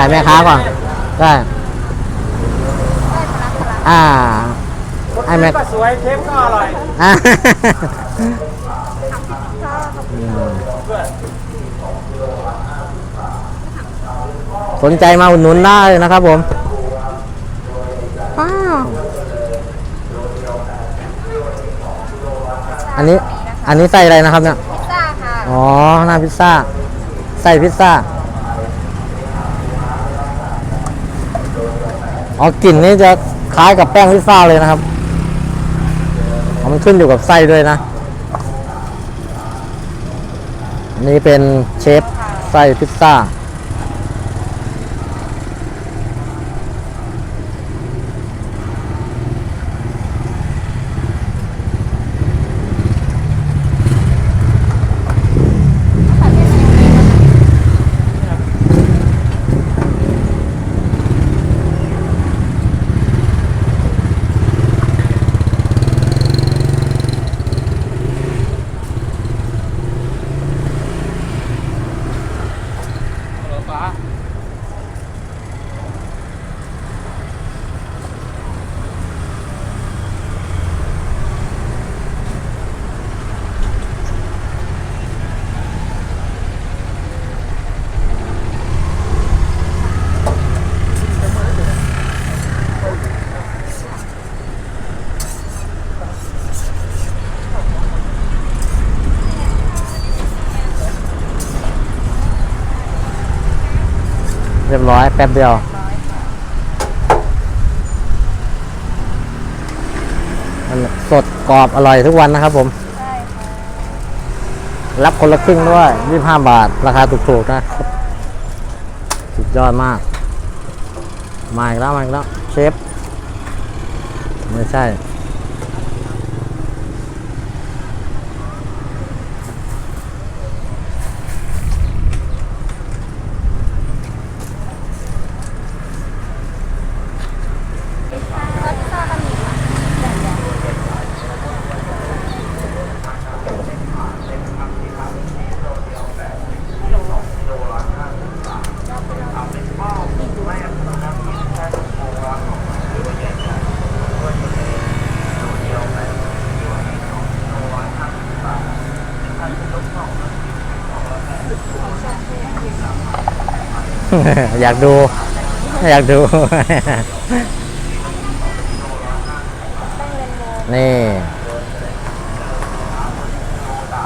ขายแม่ค้าก่อนได้อ่าให้แม่ก็สวยเชฟก็อร่อยอะสนใจมาอุดหนุนได้นะครับผมว้าวอันนี้อันนี้ใส่อะไรนะครับเนี่ย พิซซ่าค่ะ อ๋อ หน้าพิซซ่า ใส่พิซซ่า อ๋อกลิ่นนี้จะคล้ายกับแป้งพิซซ่าเลยนะครับมันขึ้นอยู่กับไส้ด้วยนะ นี่เป็นเชฟไส้พิซซ่า เรียบร้อยแป๊บเดียว สดกรอบอร่อยทุกวันนะครับผม ใช่ค่ะรับคนละครึ่งด้วย25 บาท ราคาถูกๆนะครับสุดยอดมาก มาอีกแล้วมาอีกแล้วเชฟ ไม่ใช่ อยากดู อยากดู นี่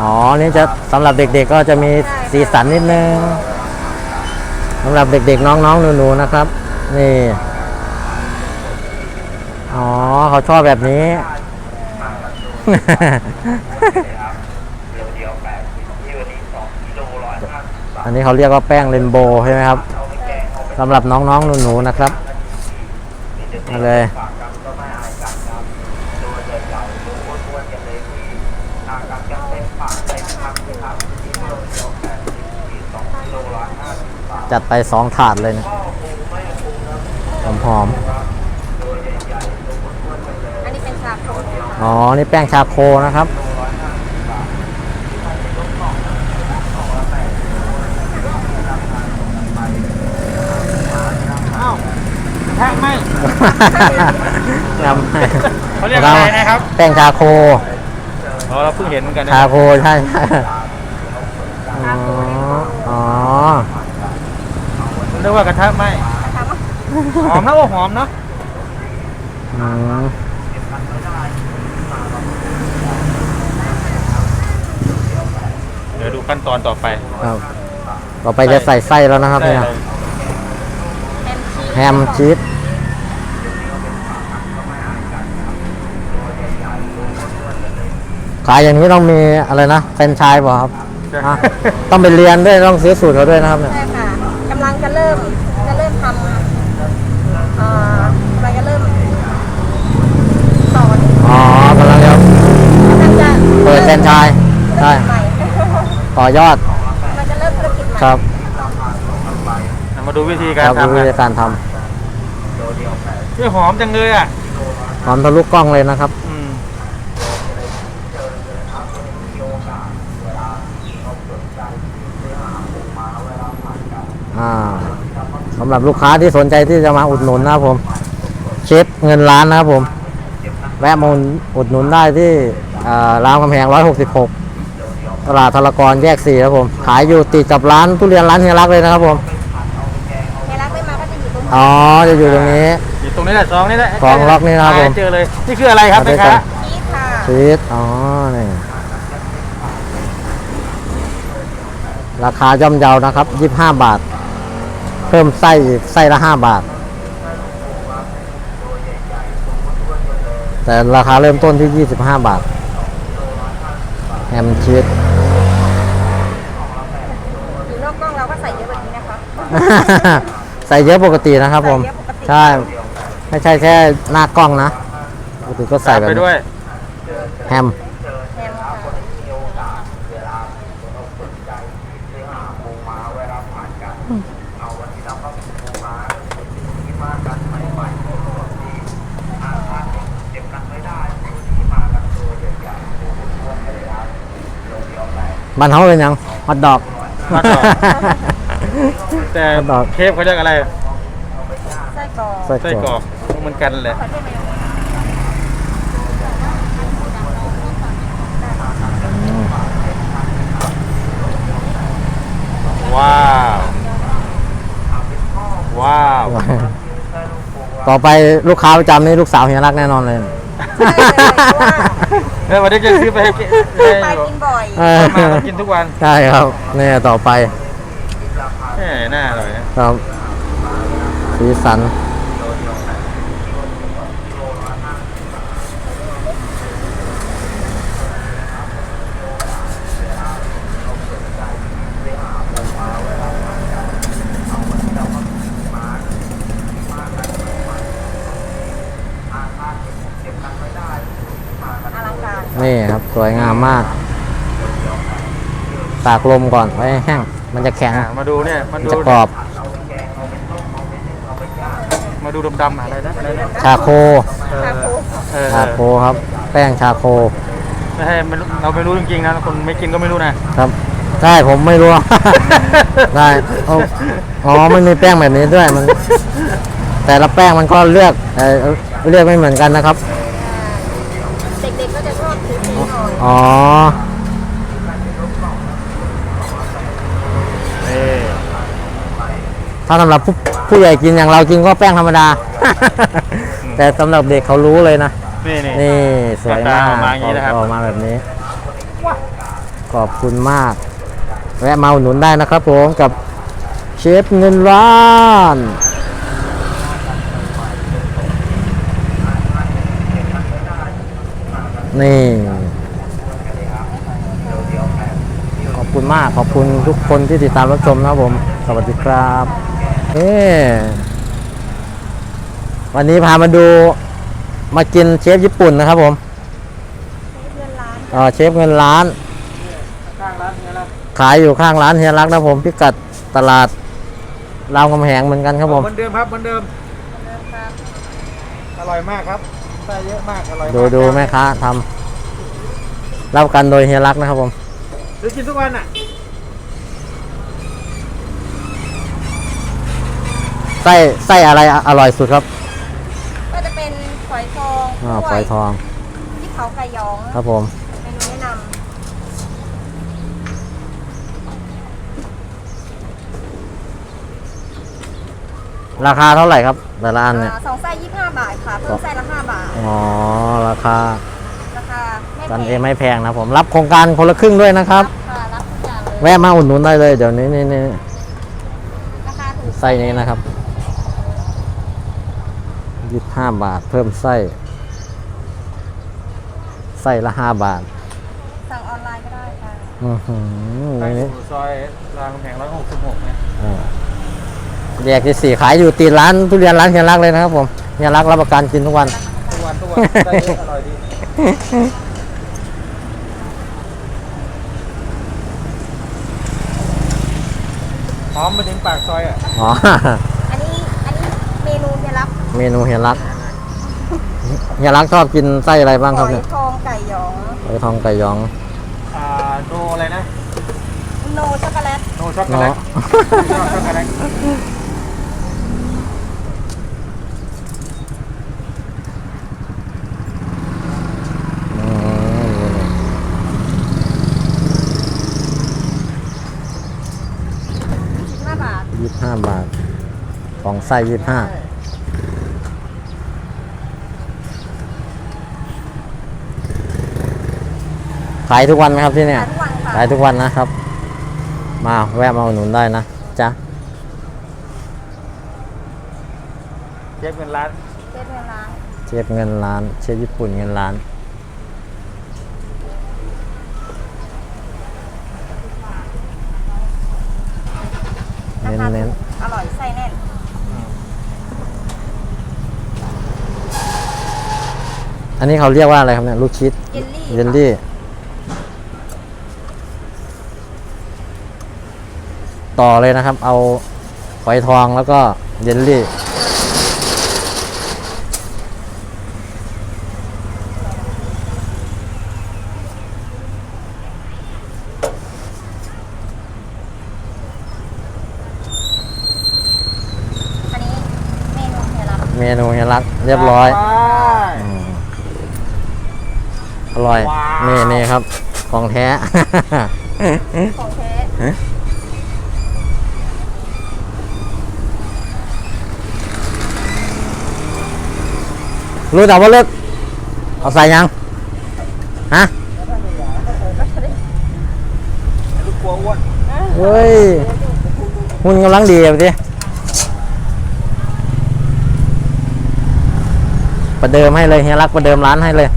อ๋อ นี่จะสำหรับเด็กๆก็จะมีสีสันนิดนึงสำหรับเด็กๆน้องๆหนูๆนะครับ นี่ อ๋อ เขาชอบแบบนี้ อันนี้เขาเรียกว่าแป้งเรนโบว์ใช่ไหมครับสำหรับน้องๆหนูๆนะครับมาเลยจัดไปสองถาดเลยเนี่ยหอมอันนี้เป็นชาโคๆอ๋อ นี่แป้งชาโคนะครับ อ้าวแท้ไหม นำให้เขาเรียกอะไรนะครับ แป้งชาโคอ๋อเราเพิ่งเห็นเหมือนกันนะชาโคใช่ใช่อ๋ออ๋อเรียกว่ากระทะไหมหอมนะโอ้หอมเนาะอืมเดี๋ยวดูขั้นตอนต่อไปครับต่อไปจะใส่ไส้แล้วนะครับได้เนี่ยเลยแฮมชีส แฮมชีส ขายอย่างนี้ต้องมีอะไรนะแฟรนไชส์เปล่าครับฮะต้องไปเรียนด้วยต้องซื้อสูตรเขาด้วยนะครับเนี่ย ใช่ค่ะกำลังจะเริ่มจะเริ่มทำเอ่อกำลังจะเริ่มสอนอ๋อกำลังจะกำลังจะเปิดแฟรนไชส์ใช่ ใหม่ต่อยอดกำลังจะเริ่มธุรกิจใหม่ครับเรามาดูวิธีคการรับทำวิกันธีการทเฮ้ยหอมจังเลยอะำหอมทะลุกล้องเลยนะครับ อืม อ่า สำหรับลูกค้าที่สนใจที่จะมาอุดหนุนนะครับผม เชฟเงินล้านนะครับผม แวะมาอุดหนุนได้ที่อ่ารามคำแหง166 ตลาดธารกรแยก 4 ครับผม ขายอยู่ติดกับร้านทุเรียนร้านเฮียรักเลยนะครับผมเฮรักไม่มาก็จะอยู่ตรงนี้อ๋อจะอยู่ตรงนี้อยู่ตรงนี้แหละซองนี่แหละซองล็อกนี่นะครับผมเจอเลยนี่คืออะไรครับมาด้แม่วยกัค้านชีสค่ะชีสอ๋อนี่ราคาย่อมเยานะครับ 25 บาท เพิ่มไส้อีกไส้ละ5บาท แต่ราคาเริ่มต้นที่ 25 บาท แฮมชีสอยู่นอกกล้องเราก็ใส่เยอะแบบนี้นะคะใส่เยอะปกตินะครับผมใส่เยอะปกติใช่ ไม่ใช่แค่หน้ากล้องนะ ปกติก็ใส่แบบไปนี้ด้วยแฮม มันเขาเป็นหยังฮอตดอก ฮอทดอก แต่ฮอทดอก เคฟเขาเรียกอะไรไส้กรอกไส้ไส้กกรรออกกเหมือนกันเลยขอโทษไหมว้าว ว้าว ต่อไปลูกค้าประจำนี่ลูกสาวเฮียรักแน่นอนเลยใช่ เลยเพราะว่าเออวันนี้จะซื้อไปให้กินซื้อให้ไปกินบ่อยเออมาเรากินทุกวันใช่ครับเนี่ยต่อไปแหมน่าอร่อยนะครับสีสัน อลังการ นี่ครับ สวยงามมาก ตากลมก่อนไว้ให้แห้ง มันจะแข็ง อะมาดูเนี่ยมามันดูจะกรอบ มาดูดำๆอะไรนะอะไรนะชาโคเออชาโคเออชาโคครับ แป้งชาโคไม่ให้ไม่รู้เราไม่รู้จริงๆนะคนไม่กินก็ไม่รู้นะครับใช่ผมไม่รู้ ได้เอาอ๋อมันมีแป้งแบบนี้ด้วยมัน แต่ละแป้งมันก็เลือกเอ่อเลือกไม่เหมือนกันนะครับ อๆหน่อยอ๋อนี่ถ้าสำหรับผู้ผู้ใหญ่กินอย่างเรากินก็แป้งธรรมดา แต่สำหรับเด็กเขารู้เลยนะ นี่นี่นี่สวยมากออกมาอย่างนี้นะครับ ออกมาแบบนี้ ขอบคุณมาก แวะมาอุดหนุนได้นะครับผมกับเชฟเงินล้านนี่ ขอบ คุณมากขอบคุณทุกคนที่ติดตามรับชมนะครับผม สวัสดีครับเอ้วันนี้พามาดูมากินเชฟญี่ปุ่นนะครับผมเงินล้านเอ่อเชฟเงินล้านข้างร้านเนี่ยนะขายอยู่ข้างร้านเฮียรักนะครับผม พิกัดตลาดรามคำแหงเหมือนกันครับผมเหมือนเดิมครับเหมือนเดิมเริ่มครับอร่อยมากครับไส้เยอะมากอร่อยมากดูดูแม่ค้าทำรับกันโดยเฮียรักนะครับผม ซื้อกินทุกวันอะไส้ไส้อะไรอร่อยสุดครับก็จะเป็นฝอยทองอ่ากล้ฝวอยทองที่เขาไก่หยองครับผมเมนูแนะนราคาเท่าไหร่ครับแต่ละอันำเนี่ยอ่าสองไส้ยี่สิบห้าบาทค่ะเพิ่มไส้ละห้าบาท อ๋อราคาราคาไม่ กันแพเองงไม่แพงนะผมรับโครงการคนละครึ่งด้วยนะครับ ค่ะรับทุกอย่างเลยแวะมาอุดหนุนได้เลยเดี๋ยวนี้นี่นี่ราคาถูกไส้นี้นะครับยี่สิบห้าบาทเพิ่มไส้ ไส้ละห้าบาท สั่งออนไลน์ก็ได้ค่ะอือหือไปในนี้อยู่ซอยรามคำแหง166นะอ่าแยกที่สี่ขายอยู่ติดร้านทุเรียนร้านเฮียรักเลยนะครับผมเฮียรักรับประกันกินทุกวัน ทุกวันทุกวันไส้เยอะอร่อยดีหอมมาถึงปากซ อยอะอ๋อ อันนี้อันนี้เมนูเฮียรับเมนูเฮียรักเฮียรักชอบกินไส้อะไรบ้างหครับอยเนี่ยทองไก่หยองไส้ทองไก่หยองอ่าโนอะไรนะโนช็อกโกแลตโนช็อกโกแลเนาะตโนช็อกโกแลต ห้าบาท ของไส้ยี่ห้าขายทุกวันไหมครับที่เนี่ย ขายทุกวันค่ะขายทุกวันนะครับ มาแวะมาอุดหนุนได้นะจ๊ะเช็คเงินล้าน เจ๊เงินล้านเชฟเงินล้าน เชฟญี่ปุ่นเงินล้าน รา เน้น คา เน้น ถูกอร่อยไส้แน่น อันนี้เขาเรียกว่าอะไรครับเนี่ยลูกชิดเยลลี่เยลลี่ ต่อเลยนะครับ เอาฝอยทองแล้วก็เยลลี่ อันนี้เมนูเฮียรับเมนูเฮียรักเรียบร้อยไป อืม อร่อยว้าวนี่นี่ครับ ของแท้ ของแท้รู้แต่ว่าเลิกเอาใส่ยัง ฮะลูกกลัวอ้วนเฮ้ยหุ่นกำลังดีแบบนี้ประเดิมให้เลยเฮียรักประเดิมร้านให้เลย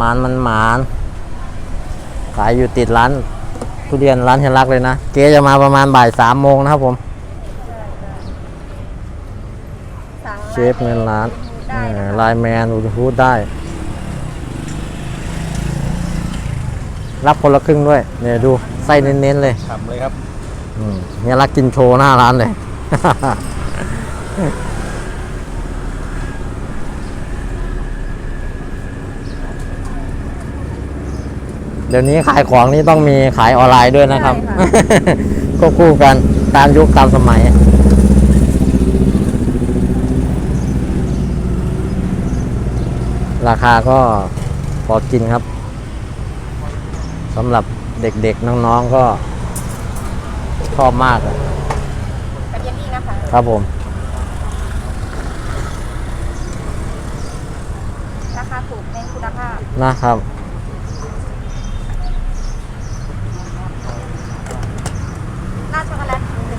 มันหมานมันหมานขายอยู่ติดร้านทุเรียนร้านเฮียรักเลยนะ เก๊จะมาประมาณบ่ายสามโมงนะครับผมสั่งเชฟเงินร้านได้เอนะอคะไลน์แมนอุดพูดได้ รับคนละครึ่งด้วย เนี่ยดูไส้เน้นๆเลยทำเลยครับอืมเนี่ยรักกินโชว์หน้าร้านเลย เดี๋ยวนี้ขายของนี่ต้องมีขายออนไลน์ด้วยนะครับ ก็คู่กันตามยุคตามสมัย ราคาก็พอกินครับสำหรับเด็กๆ น้องๆก็ชอบมากอะกับเยลลี่นะคะ ครับผม ราคาถูกเน้นคุณภาพนะครับ ราดช็อกโกแลตเป็น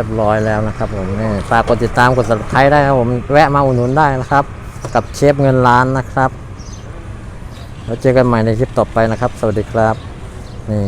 รียบร้อยแล้วนะครับผมนี่ฝากกดติดตามกด subscribe ได้ครับผมแวะมาอุดหนุนได้นะครับ กับเชฟเงินล้านนะครับ แล้วเจอกันใหม่ในคลิปต่อไปนะครับ สวัสดีครับนี่